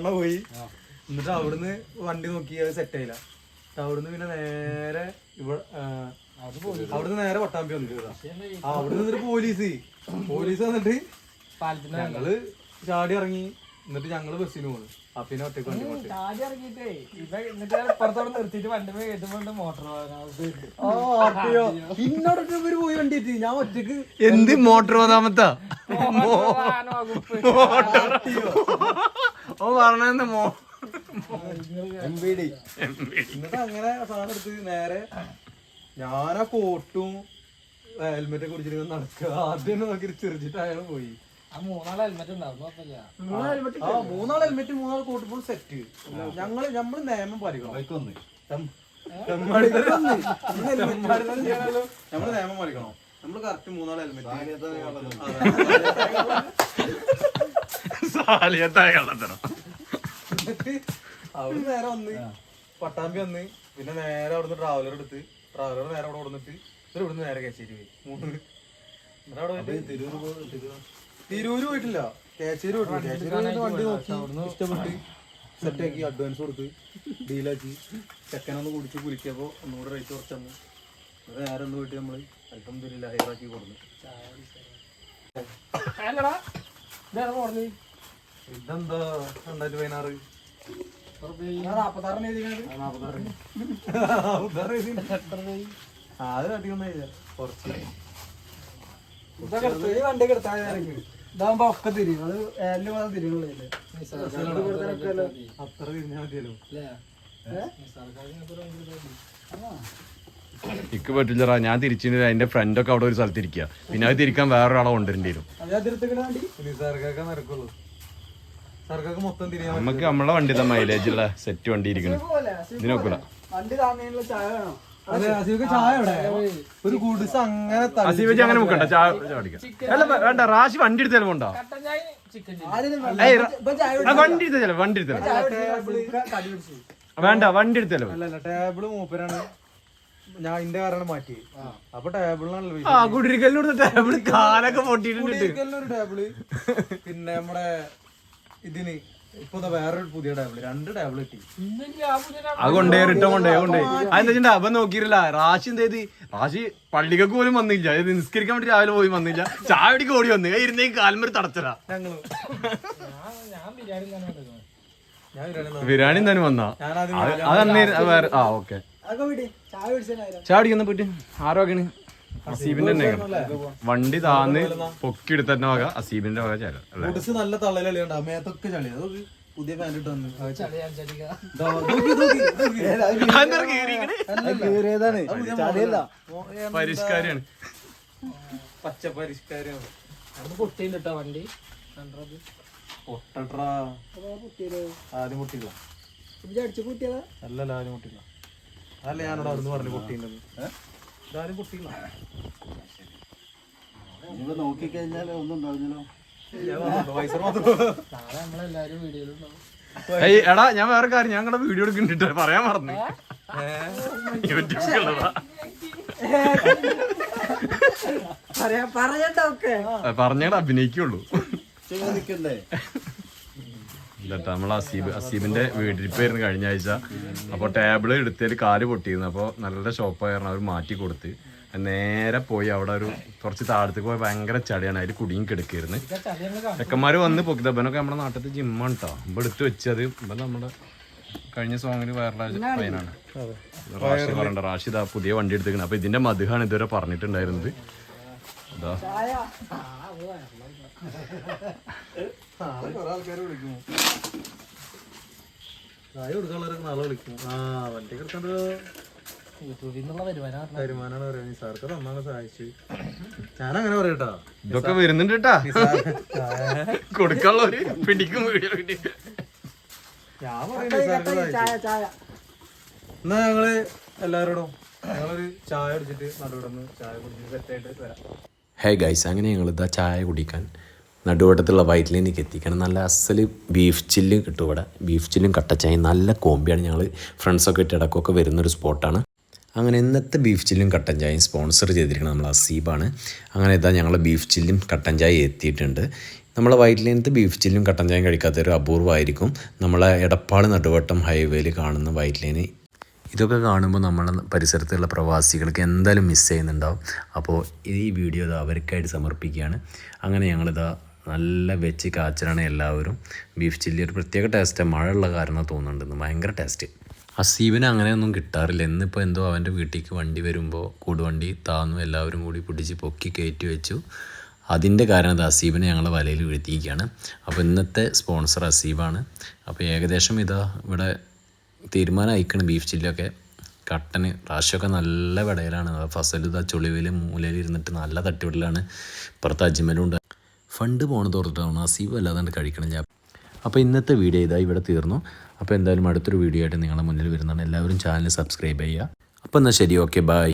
അവിടെ പോയി. എന്നിട്ട് അവിടുന്ന് വണ്ടി നോക്കി അത് സെറ്റ് ആയില്ല. അവിടുന്ന് പിന്നെ നേരെ ഇവിടെ അവിടുന്ന് നേരെ പട്ടാമ്പി വന്നു ആ അവിടുന്ന് എന്നിട്ട് പോലീസ്. പോലീസ് വന്നിട്ട് ഞങ്ങൾ ചാടി ഇറങ്ങി. എന്നിട്ട് ഞങ്ങൾ ബസ്സിന് പോകുന്നു അപ്പിനെ ഒറ്റ ഒറ്റയ്ക്ക് വണ്ടി പോട്ടെ ആദ്യം ഇറങ്ങിയിട്ടേ. ഇവ എന്നിട്ട് പുറത്തോടെ നിർത്തിയിട്ട് വണ്ടി പോയി കയറ്റുമ്പോൾ മോട്ടോർ ഇന്നോടൊക്കെ ഇവർ പോയി വണ്ടിട്ട് ഞാൻ ഒറ്റയ്ക്ക് എന്ത് മോട്ടോർ വന്നാമത്താ വകുപ്പ് ഓ പറഞ്ഞ മോ. എന്നിട്ട് അങ്ങനെ സാധനം എടുത്ത് നേരെ ഞാനാ കോട്ടും ഹെൽമെറ്റ് ഒക്കെ കുടിച്ചിട്ട് നടക്കുക. ആദ്യം നോക്കി ചെറിച്ചിട്ട് അയാൾ പോയി. ആ മൂന്നാളെ ഹെൽമെറ്റ് ആ മൂന്നാൾ ഹെൽമെറ്റ് മൂന്നാൾ കോട്ട് ഫുൾ സെറ്റ് ഞങ്ങൾ നമ്മൾ നിയമം പാലിക്കണം. നമ്മൾ നിയമം പാലിക്കണം. നമ്മൾ കറക്റ്റ് മൂന്നാൾ ഹെൽമെറ്റ്. സാലിയത്തായ കള്ളത്തരം. എന്നിട്ട് അവിടെ നേരെ വന്ന് പട്ടാമ്പി വന്ന് പിന്നെ നേരെ അവിടുന്ന് ട്രാവലർ എടുത്ത് ട്രാവലർ നേരെ അവിടെ കൊടുത്തിട്ട് ഇവർ ഇവിടുന്ന് നേരെ കേച്ചേരി പോയി. മൂന്ന്. എന്നിട്ട് അവിടെ പോയിട്ട് തിരൂര് പോയിട്ടില്ല. കേച്ചേരി പോയിട്ടില്ല. കേച്ചേരി വണ്ടി നോക്കി ഇഷ്ടപ്പെട്ട് സെറ്റ് ആക്കി അഡ്വാൻസ് കൊടുത്ത് ഡീലാക്കി ചെക്കനൊന്ന് കുടിച്ച് കുലിക്കപ്പോ ഒന്നുകൂടെ റേറ്റ് കുറച്ച് തന്നു. എന്നിട്ട് നേരെ ഒന്ന് പോയിട്ട് നമ്മൾ അല്പം തിരില്ല ഹൈറാക്കി കൊടുന്നു. ഇതെന്താ രണ്ടായിരത്തി പതിനാറ്? അത് അധികമൊന്നും കുറച്ച്. വണ്ടി ഇതാകുമ്പോ ഒക്കെ തിരിയും. അത് ഏലിന് മാത്രം തിരിയുള്ളൂ അത്ര തിരിഞ്ഞാൽ മതിയല്ലോ. ഇക്ക് പറ്റില്ലറാ ഞാൻ തിരിച്ചു അതിന്റെ ഫ്രണ്ടൊക്കെ അവിടെ ഒരു സ്ഥലത്തിരിക്കുക പിന്നെ അത് തിരിക്കാൻ വേറൊരാളെ കൊണ്ടുവരേണ്ടി വരും. നമുക്ക് നമ്മളെ വണ്ടി തന്നെ മൈലേജ് ഉള്ള സെറ്റ് വണ്ടി ഇരിക്കണം ഇതിനൊക്കില്ല വണ്ടി താങ്ങാനുള്ള ചായ വേണം? അതെ അസീവക്ക് ചായ ഇവിടെ ഒരു ഗുഡ്സ് അങ്ങനെ തള്ളി- അസീബജി അങ്ങനെ മുക്കണ്ട ചായ കുടിക്കാം. അല്ല വേണ്ട റാശി വണ്ടി എടുത്ത ആ, വണ്ടി എടുത്ത ചിലവ് വണ്ടി എടുത്ത വേണ്ട വണ്ടി എടുത്ത ചിലവ് ടേബിൾ മൂപ്പരാണ്. ഞാൻ ഇന്റെ കാരണം മാറ്റി അപ്പൊ ടേബിളിനാണല്ലോ ആ കുടിരിക്കലിനോട് ടേബിൾ കാലൊക്കെ പൊട്ടിയിട്ടുണ്ട്. ഒരു ടേബിൾ. പിന്നെ നമ്മുടെ ഇതിന് ഇപ്പൊ വേറൊരു പുതിയ ടേബിൾ രണ്ട് ടേബിൾ കിട്ടി. അത് കൊണ്ടേ റിട്ടേൺ കൊണ്ടേ. കൊണ്ടേ അതെന്താ അവൻ നോക്കിയില്ല റാശി എന്ത് ചെയ്ത്? റാശി പള്ളിക്കൊക്കെ പോലും വന്നില്ല. ഇത് നിസ്കരിക്കാൻ വേണ്ടി രാവിലെ പോയി വന്നില്ല. ചായ പിടിക്ക് ഓടി വന്ന്. ഇരുന്നേ കാൽമൊരു ഞാൻ ബിരിയാണി തന്നെ കൊണ്ടുവരുന്നത്. ഞാൻ ബിരിയാണി ബിരിയാണി തന്നെ വന്നാ അത് വേറെ ആ ഓക്കെ. ചായ പിടിക്കുന്ന പോയിട്ട്. ആരോഗ്യാണ്? അസീബിന്റെ തന്നെ വണ്ടി താന്ന് പൊക്കി എടുത്ത തന്നെ വക അസീബിന്റെ വക ചേരാ നല്ല തള്ളലി അമ്മയത്തൊക്കെ മേത്തൊക്കെ ചളി അതൊക്കെ പുതിയ പാന്റ് ഇട്ട് വന്നു? പരിഷ്കാരിയാണ് പച്ച പരിഷ്കാരാണ് പൊട്ടിയില്ല കേട്ടോ വണ്ടി പൊട്ടട്രാ ആദ്യം പൊട്ടില്ല അടിച്ചു കൂട്ടിയതാ അല്ലല്ല ആദ്യം പൊട്ടില്ല അല്ല ഞാനോട് അവിടുന്ന് പറഞ്ഞു പൊട്ടിണ്ടെന്ന് ഇതാരും പൊട്ടില്ല പൈസ മാത്രം. നാളെ നമ്മളെല്ലാരും വീഡിയോയിലുണ്ടാവും ഏയ് എടാ ഞാൻ വേറെ കാര്യം ഞാൻ കണ്ട വീഡിയോ എടുക്കുന്നുണ്ട്. പറയാൻ മറന്നു. യൂട്യൂബിലുള്ളതാ. പറയാ അഭിനയിക്കുള്ളൂ. പറഞ്ഞാൽ അഭിനയിക്കുള്ളൂ നമ്മൾ അസീബ് അസീബിന്റെ വീട്ടിരിപ്പായിരുന്നു കഴിഞ്ഞ ആഴ്ച. അപ്പോൾ ടേബിൾ എടുത്തതിൽ കാൽ പൊട്ടിയിരുന്നു. അപ്പോൾ നല്ല ഷോപ്പായിരുന്നു അവർ മാറ്റി കൊടുത്ത്. നേരെ പോയി അവിടെ ഒരു കുറച്ച് താഴത്തേക്ക് പോയി ഭയങ്കര ചടിയാണ് അതിൽ കുടുങ്ങി കിടക്കായിരുന്നു. ചെക്കന്മാർ വന്ന് പൊക്കിതപ്പനൊക്കെ നമ്മുടെ നാട്ടിലത്തെ ജിമ്മാണ് കേട്ടോ ഇപ്പൊ എടുത്ത് വെച്ചത് ഇപ്പൊ നമ്മുടെ കഴിഞ്ഞ സോങ്ങിൽ വേറെ പയ്യനാണ്. റാഷിദ് പറയണ്ട റാഷിദ് ആ പുതിയ വണ്ടി എടുത്തേക്കുന്നത് അപ്പൊ ഇതിന്റെ മധുഹാണ് ഇതുവരെ പറഞ്ഞിട്ടുണ്ടായിരുന്നത്. അതാ ചായ കൊടുക്കാനുള്ളവരൊക്കെ നാളെ വിളിക്കും. ആ വണ്ടി കിടക്കേണ്ട വരുമാനാണ് പറയുന്നത്. തന്നാണ് സഹായിച്ചു. ഞാനങ്ങനെ പറയട്ടാ ഇതൊക്കെ വരുന്നുണ്ട് കേട്ടാ കൊടുക്കാനുള്ള പിടിക്കും ഞാൻ പറയുന്നത് എന്നാ ഞങ്ങൾ എല്ലാവരോടും ഞങ്ങളൊരു ചായ അടിച്ചിട്ട് നടുവിടുന്ന് ചായ കുടിച്ചിട്ട് സെറ്റായിട്ട് വരാം. ഹേ ഗൈസ് അങ്ങനെ ഞങ്ങൾ ഇതാ ചായ കുടിക്കാൻ നടുവട്ടത്തുള്ള വൈറ്റ് ലൈനിലേക്ക് എത്തിക്കണം. നല്ല അസൽ ബീഫ് ചില്ലും കിട്ടും ഇവിടെ. ബീഫ് ചില്ലും ചായ നല്ല കോമ്പിയാണ് ഞങ്ങൾ ഫ്രണ്ട്സൊക്കെ ഇട്ട് ഇടക്കൊക്കെ വരുന്നൊരു സ്പോട്ടാണ് അങ്ങനെ ഇന്നത്തെ ബീഫ് ചില്ലും കട്ടൻ ചായയും സ്പോൺസർ ചെയ്തിരിക്കുന്നത് നമ്മൾ അസീബാണ്. അങ്ങനെ ഇതാ ഞങ്ങൾ ബീഫ് ചില്ലും കട്ടൻ ചായ എത്തിയിട്ടുണ്ട്. നമ്മളെ വൈറ്റ് ലൈനത്ത് ബീഫ് ചില്ലും കട്ടൻ ചായയും കഴിക്കാത്തൊരു അപൂർവമായിരിക്കും. നമ്മളെ എടപ്പാട് നടുവട്ടം ഹൈവേയിൽ കാണുന്ന വൈറ്റ് ലൈന് ഇതൊക്കെ കാണുമ്പോൾ നമ്മളെ പരിസരത്തുള്ള പ്രവാസികൾക്ക് എന്തായാലും മിസ് ചെയ്യുന്നുണ്ടാവും. അപ്പോൾ ഈ വീഡിയോ ഇത് അവർക്കായിട്ട് സമർപ്പിക്കുകയാണ്. അങ്ങനെ ഞങ്ങളിതാ നല്ല വെച്ച് കാച്ചിലാണ് എല്ലാവരും. ബീഫ് ചില്ലി ഒരു പ്രത്യേക ടേസ്റ്റ് മഴയുള്ള കാരണം തോന്നുന്നുണ്ടെന്ന് ഭയങ്കര ടേസ്റ്റ് അസീബിന് അങ്ങനെയൊന്നും കിട്ടാറില്ല. എന്നിപ്പോൾ എന്തോ അവന്റെ വീട്ടിലേക്ക് വണ്ടി വരുമ്പോൾ കൂടുവണ്ടി താന്നു എല്ലാവരും കൂടി പിടിച്ച് പൊക്കി കയറ്റി വെച്ചു. അതിന്റെ കാരണം അത് അസീബിനെ ഞങ്ങൾ വലയിൽ വീഴ്ത്തിയിരിക്കുകയാണ്. അപ്പോൾ ഇന്നത്തെ സ്പോൺസർ അസീബാണ് അപ്പോൾ ഏകദേശം ഇതാ ഇവിടെ തീരുമാനം അയക്കണം ബീഫ് ചില്ലിയൊക്കെ. കട്ടന് പ്രാവശ്യമൊക്കെ നല്ല വിടയിലാണ്. ഫസൽ ഇതാ ചുളിവിൽ മൂലയിൽ ഇരുന്നിട്ട് നല്ല തട്ടിവിടലാണ്. ഇപ്പുറത്ത് അജ്മലുണ്ട് ഫണ്ട് പോകണത് ഓർത്തിട്ടാണ്? അസീവ് അല്ലാതെ ഞാൻ അപ്പോൾ ഇന്നത്തെ വീഡിയോ ഇതാ ഇവിടെ തീർന്നു. അപ്പോൾ എന്തായാലും അടുത്തൊരു വീഡിയോ ആയിട്ട് നിങ്ങളുടെ മുന്നിൽ വരുന്നതാണ്. എല്ലാവരും ചാനൽ സബ്സ്ക്രൈബ് ചെയ്യുക. അപ്പോൾ എന്നാൽ ശരി ഓക്കെ ബൈ.